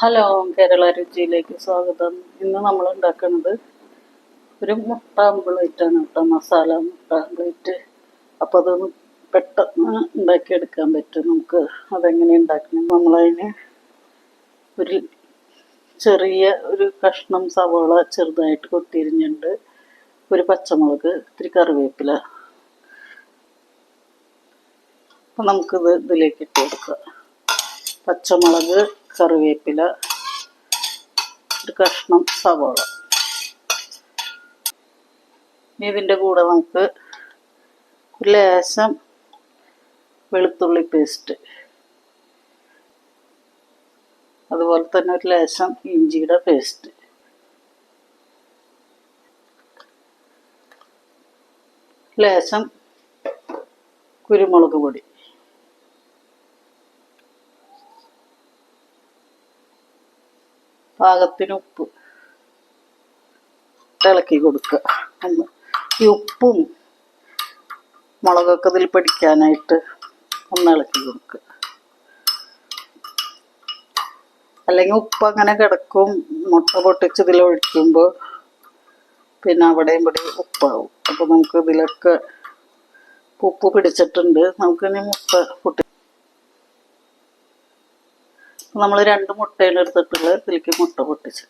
Hello Kerala രുചിയിലേക്ക് സ്വാഗതം. ഇന്ന് നമ്മൾ ഉണ്ടാക്കുന്നത് ഒരു മുട്ട ആംപ്ലേറ്റ് ആണ് കേട്ടോ മസാല മുട്ട ആംപ്ലേറ്റ് അപ്പോൾ അതൊന്ന് പെട്ടെന്ന് ഉണ്ടാക്കിയെടുക്കാൻ പറ്റും നമുക്ക്. അതെങ്ങനെ ഉണ്ടാക്കണം? നമ്മളതിന് ഒരു ചെറിയ ഒരു കഷ്ണം സവാള ചെറുതായിട്ട് കൊത്തിരിഞ്ഞുണ്ട് ഒരു പച്ചമുളക് ഇത്തിരി കറിവേപ്പില. അപ്പം നമുക്കിത് ഇതിലേക്ക് ഇട്ട് കൊടുക്കാം. പച്ചമുളക് കറിവേപ്പില ഒരു കഷ്ണം സവാള. ഇതിന്റെ കൂടെ നമുക്ക് ലേശം വെളുത്തുള്ളി പേസ്റ്റ് അതുപോലെ തന്നെ ഒരു ലേശം ഇഞ്ചിയുടെ പേസ്റ്റ് ലേശം കുരുമുളക് പൊടി. പാകത്തിന് ഉപ്പ്. ഇളക്കി കൊടുക്കുക. അന്ന് ഈ ഉപ്പും മുളകൊക്കെ ഇതിൽ പിടിക്കാനായിട്ട് ഒന്ന് ഇളക്കി കൊടുക്കുക. അല്ലെങ്കിൽ ഉപ്പ് അങ്ങനെ കിടക്കും. മുട്ട പൊട്ടിച്ച് ഇതിൽ ഒഴിക്കുമ്പോൾ പിന്നെ അവിടെയും ഇവിടെ ഉപ്പാവും. അപ്പോൾ നമുക്ക് ഇതിലൊക്കെ ഉപ്പ് പിടിച്ചിട്ടുണ്ട്. നമുക്കിനി മുട്ട പൊട്ടി നമ്മൾ രണ്ട് മുട്ടയിൽ എടുത്തിട്ടുള്ള ഇതിലേക്ക് മുട്ട പൊട്ടിച്ച്.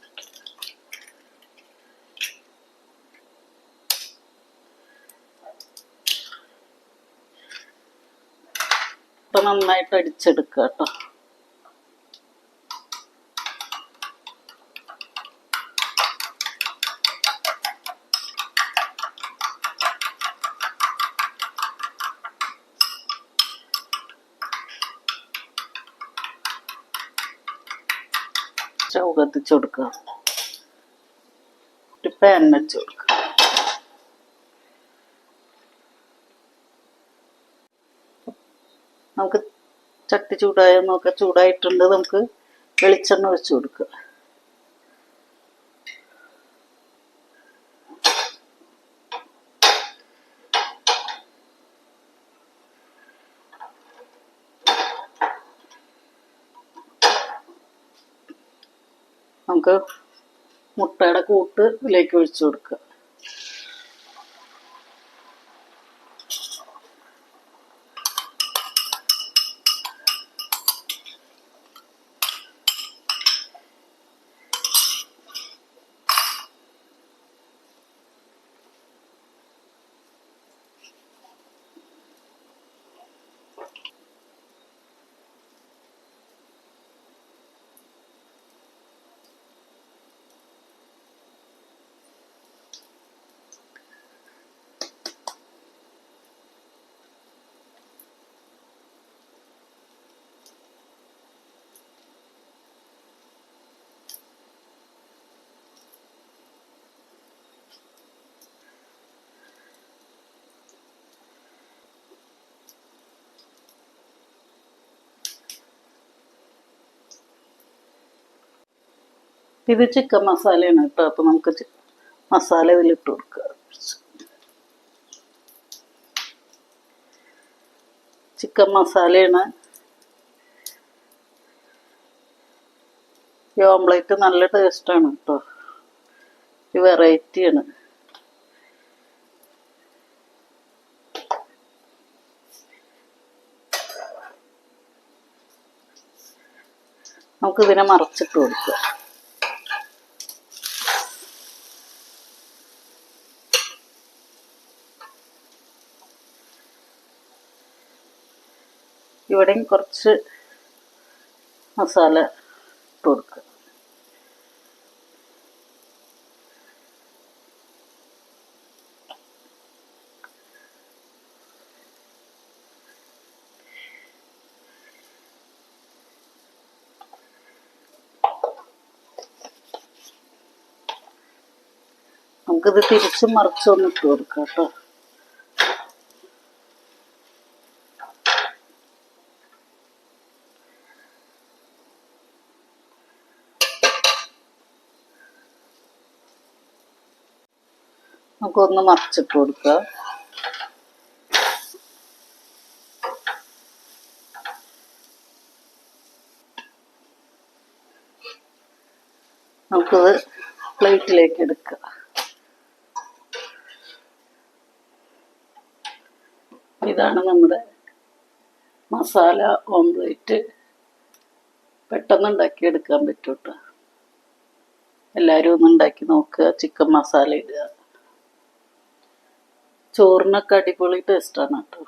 നന്നായിട്ട് അടിച്ചെടുക്കുക കേട്ടോ. സ്റ്റൗ കത്തിച്ച് കൊടുക്കുക. ഒരു പാൻ വെച്ച് കൊടുക്കുക. നമുക്ക് ചട്ടി ചൂടായ നോക്കാം ചൂടായിട്ടുണ്ട് നമുക്ക് വെളിച്ചെണ്ണ വെച്ച് കൊടുക്കുക. നമുക്ക് മുട്ടയുടെ കൂട്ട് ഇതിലേക്ക് ഒഴിച്ചു കൊടുക്കുക. ഇത് ചിക്കൻ മസാലയാണ് കേട്ടോ. അപ്പോൾ നമുക്ക് മസാല ഇതിലിട്ട് കൊടുക്കുക ചിക്കൻ മസാലയാണ് ഈ ഓംലേറ്റ് നല്ല ടേസ്റ്റാണ് കേട്ടോ. ഒരു വെറൈറ്റിയാണ് നമുക്കിതിനെ മറച്ചിട്ട് കൊടുക്കുക ഇവിടെയും കുറച്ച് മസാല ഇട്ട് കൊടുക്കുക. നമുക്കിത് തിരിച്ചും മറിച്ചൊന്നും ഇട്ട് കൊടുക്കാം കേട്ടോ. നമുക്കൊന്ന് മറിച്ചിട്ട് കൊടുക്കുക നമുക്കത് പ്ലേറ്റിലേക്ക് എടുക്കുക ഇതാണ് നമ്മുടെ മസാല ഓംലേറ്റ്. പെട്ടെന്ന് ഉണ്ടാക്കിയെടുക്കാൻ പറ്റൂട്ടോ. എല്ലാവരും ഒന്ന് ഉണ്ടാക്കി നോക്കുക. ചിക്കൻ മസാല ഇടുക. ചോറിനൊക്കെ അടിപൊളി ടേസ്റ്റാണ് കേട്ടോ.